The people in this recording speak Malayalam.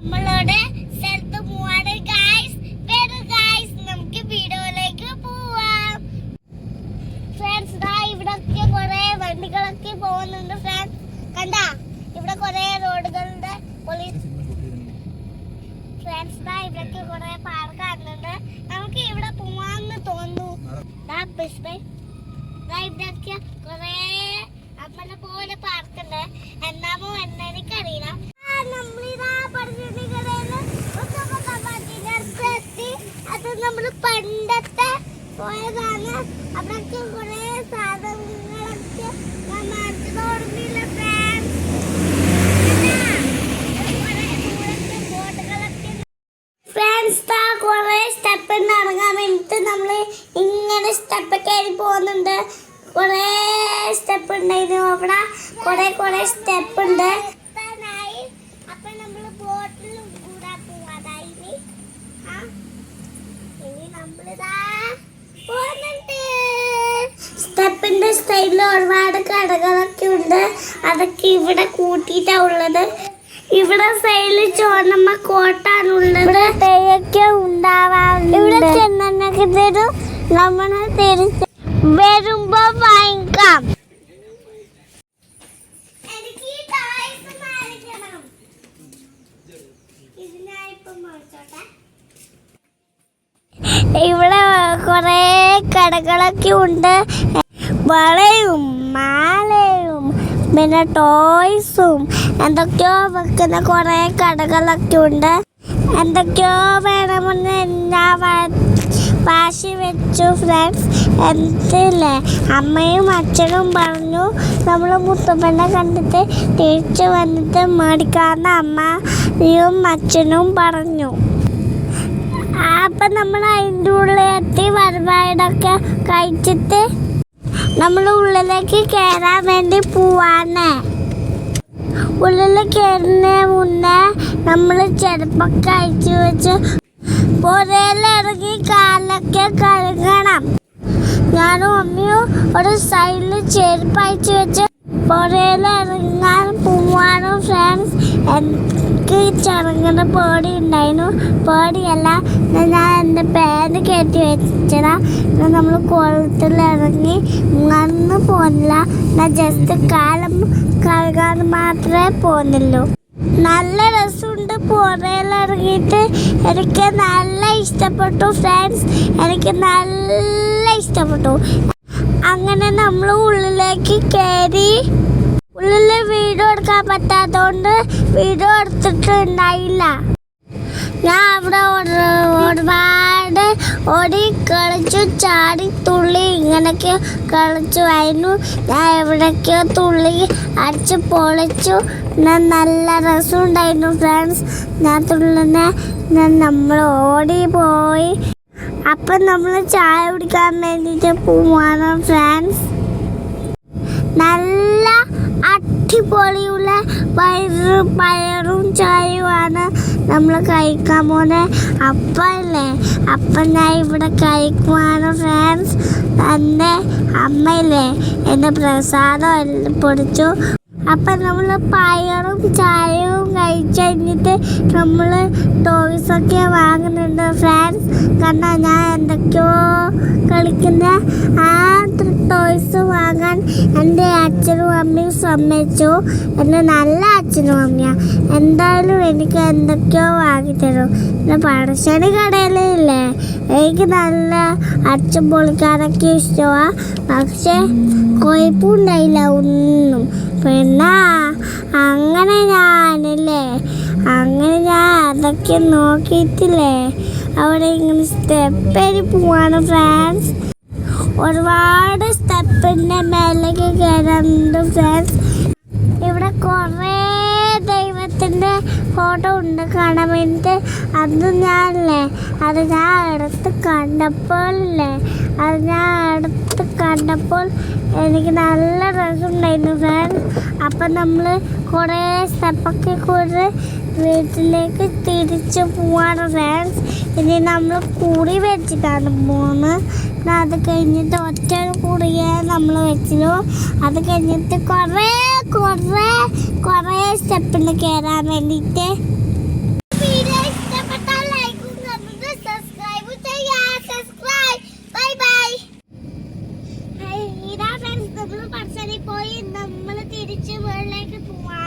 നമ്മളോട് സ്ഥലത്ത് പോവാണ്. ഗൈസ് വരും ഗൈസ് നമുക്ക് വീഡിയോയിലേക്ക് പോവാം. ഫ്രണ്ട്സ് ഇവിടൊക്കെ കുറെ വണ്ടികളൊക്കെ പോകുന്നുണ്ട് ഫ്രണ്ട്സ് കണ്ട? ഇവിടെ കുറെ റോഡുകളുടെ പോലീസ് ഫ്രണ്ട്സ് ഇവിടൊക്കെ കുറെ പാർക്ക് ആകുന്നുണ്ട് നമുക്ക് ഇവിടെ പോവാന്ന് തോന്നുന്നു. ദാ പിസ്ബൈ ദാ ഇവിടൊക്കെ കുറെ നമ്മളെ പോലെ പാർക്കുണ്ട് എന്താമോ എന്നെനിക്കറിയില്ല അത് നമ്മൾ പണ്ടത്തെ പോയതാണ്. അവിടൊക്കെ കൊറേ സാധനങ്ങളൊക്കെ മനസ്സിൽ ഓർമ്മയില്ല ഫ്രണ്ട്സ് കുറേ സ്റ്റെപ്പ് ഇറങ്ങാൻ വേണ്ടിയിട്ട് നമ്മൾ ഇങ്ങനെ സ്റ്റെപ്പ് കയറി പോകുന്നുണ്ട്. കുറേ സ്റ്റെപ്പ് ഉണ്ടായിരുന്നു അവിടെ കുറേ കുറേ സ്റ്റെപ്പ് ഉണ്ട് അപ്പൊ നമ്മൾ ബോട്ടിൽ കൂടാ പോവാതായി ഇനി നമ്മളിതാ പോകുന്നുണ്ട് സ്റ്റെപ്പിന്റെ സ്റ്റൈലിൽ ഒരുപാട് കടകളൊക്കെ ഉണ്ട് അതൊക്കെ ഇവിടെ കൂട്ടിയിട്ടാ ഉള്ളത്. ഇവിടെ സൈഡിൽ ചോന്നമ്മ കോട്ടാണുള്ളത് ഇവിടെ തേയൊക്കെ ഉണ്ടാവാറുണ്ട്. ഇവിടെ ചെന്നൊക്കെ തരും നമ്മളെ തിരിച്ച് വരുമ്പോ വാങ്ങിക്കാം. ഇവിടെ കുറെ കടകളൊക്കെ ഉണ്ട്. വളയും മാലയും പിന്നെ ടോയ്സും എന്തൊക്കെയോ വെക്കുന്ന കുറെ കടകളൊക്കെ ഉണ്ട്. എന്തൊക്കെയോ വേണമെന്ന് വ- വാശി വെച്ചു ഫ്രണ്ട്സ് എന്തില്ലേ? അമ്മയും അച്ഛനും പറഞ്ഞു നമ്മൾ മുത്തപ്പനെ കണ്ടിട്ട് തിരിച്ചു വന്നിട്ട് മേടിക്കാമെന്ന് അമ്മയും അച്ഛനും പറഞ്ഞു. അപ്പം നമ്മൾ അതിന്റെ ഉള്ളിൽ എത്തി വരവായിടൊക്കെ കഴിച്ചിട്ട് നമ്മൾ ഉള്ളിലേക്ക് കയറാൻ വേണ്ടി പോവാണ്. ഉള്ളിൽ കയറുന്ന മുന്നേ നമ്മൾ ചെറുപ്പൊക്കെ അഴിച്ചു വെച്ച് പുരയിലിറങ്ങി കാലൊക്കെ കഴുകണം. ഞാനും അമ്മയും ഒരു സൈഡിൽ ചെരുപ്പ് അയച്ചു വെച്ച് പുരയിലിറങ്ങാൻ പോവാണ് ഫ്രണ്ട്സ് എനിക്ക് ചെറുങ്ങനെ പേടി ഉണ്ടായിരുന്നു പേടിയല്ല ഞാൻ എന്റെ പേര് കയറ്റി എന്നാൽ നമ്മൾ കുളത്തിലിറങ്ങി മുങ്ങാനൊന്നും പോകുന്നില്ല ഞാൻ ജസ്റ്റ് കാലം കഴുകാൻ മാത്രമേ പോകുന്നുള്ളൂ നല്ല രസമുണ്ട് പുറയിലിറങ്ങിയിട്ട് എനിക്ക് നല്ല ഇഷ്ടപ്പെട്ടു ഫ്രണ്ട്സ് എനിക്ക് നല്ല ഇഷ്ടപ്പെട്ടു. അങ്ങനെ നമ്മൾ ഉള്ളിലേക്ക് കയറി ഉള്ളിൽ വീട് എടുക്കാൻ പറ്റാത്തതുകൊണ്ട് വീട് എടുത്തിട്ടുണ്ടായില്ല. ഞാൻ അവിടെ ഒരു- ഒരുപാട് ഓടി കളിച്ചു ചാടി തുള്ളി ഇങ്ങനെയൊക്കെ കളിച്ചു ആയിരുന്നു. ഞാൻ എവിടേക്കോ തുള്ളി അടിച്ച് പൊളിച്ചു. നല്ല രസമുണ്ടായിരുന്നു ഫ്രണ്ട്സ് ഞാൻ തുള്ളുന്ന ഞാൻ നമ്മൾ ഓടി പോയി. അപ്പം നമ്മൾ ചായ കുടിക്കാൻ വേണ്ടിയിട്ട് പോവാണ് ഫ്രണ്ട്സ് നല്ല അടിപൊളിയുള്ള പയറും പയറും ചായയുമാണ് നമ്മൾ കഴിക്കാൻ പോകുന്നത് അപ്പല്ലേ? അപ്പം ഞാൻ ഇവിടെ കഴിക്കുവാണ് ഫ്രണ്ട്സ് എന്റെ അമ്മയില്ലേ? എന്റെ പ്രസാദം പൊടിച്ചു. അപ്പം നമ്മൾ പയറും ചായയും കഴിച്ചു കഴിഞ്ഞിട്ട് നമ്മൾ ടോയ്സൊക്കെ വാങ്ങുന്നുണ്ട് ഫ്രണ്ട്സ് കാരണം ഞാൻ എന്തൊക്കെയോ കളിക്കുന്ന. ആ ടോയ്സ് വാങ്ങാൻ എന്റെ അച്ഛനും അമ്മയും സമ്മതിച്ചു. എന്റെ നല്ല അച്ഛനും അമ്മയാണ് എന്തായാലും എനിക്ക് എന്തൊക്കെയോ വാങ്ങിത്തരും പിന്നെ പടശ്ശേരി കടയിലില്ലേ? എനിക്ക് നല്ല അച്ഛൻ പൊളിക്കാനൊക്കെ ഇഷ്ടമാണ് പക്ഷേ കുഴപ്പമുണ്ടായില്ല ഒന്നും. പിന്നെ അങ്ങനെ ഞാനല്ലേ? അങ്ങനെ ഞാൻ അതൊക്കെ നോക്കിയിട്ടില്ലേ? അവിടെ ഇങ്ങനെ സ്റ്റെപ്പേരി പോവാണ് ഫ്രാൻസ് ഒരുപാട് സ്റ്റെപ്പിന്റെ മേലേക്ക് കയറുന്നുണ്ട് ഫ്രണ്ട്സ് ഇവിടെ കുറേ ദൈവത്തിന്റെ ഫോട്ടോ ഉണ്ട് കാണാൻ വേണ്ടിയിട്ട് അത് ഞാനല്ലേ? അത് ഞാൻ എടുത്ത് കണ്ടപ്പോഴല്ലേ? അത് ഞാൻ എടുത്ത് കണ്ടപ്പോൾ എനിക്ക് നല്ല രസമുണ്ടായിരുന്നു ഫ്രണ്ട്സ് അപ്പം നമ്മൾ കുറേ സ്റ്റെപ്പൊക്കെ കൂടി വീട്ടിലേക്ക് തിരിച്ചു പോവാണ് ഫ്രണ്ട്സ് ഇനി നമ്മൾ കൂടി വെച്ചിട്ടാണ് പോകുന്നത് അത് കഴിഞ്ഞിട്ട് ഒറ്റ കുറിയെ നമ്മൾ വെച്ചു അത് കഴിഞ്ഞിട്ട് കുറേ കുറേ കുറേ സ്റ്റെപ്പിൽ കയറാൻ വേണ്ടിയിട്ട്. പോയി. നമ്മൾ തിരിച്ച് വീട്ടിലേക്ക് പോവാണ്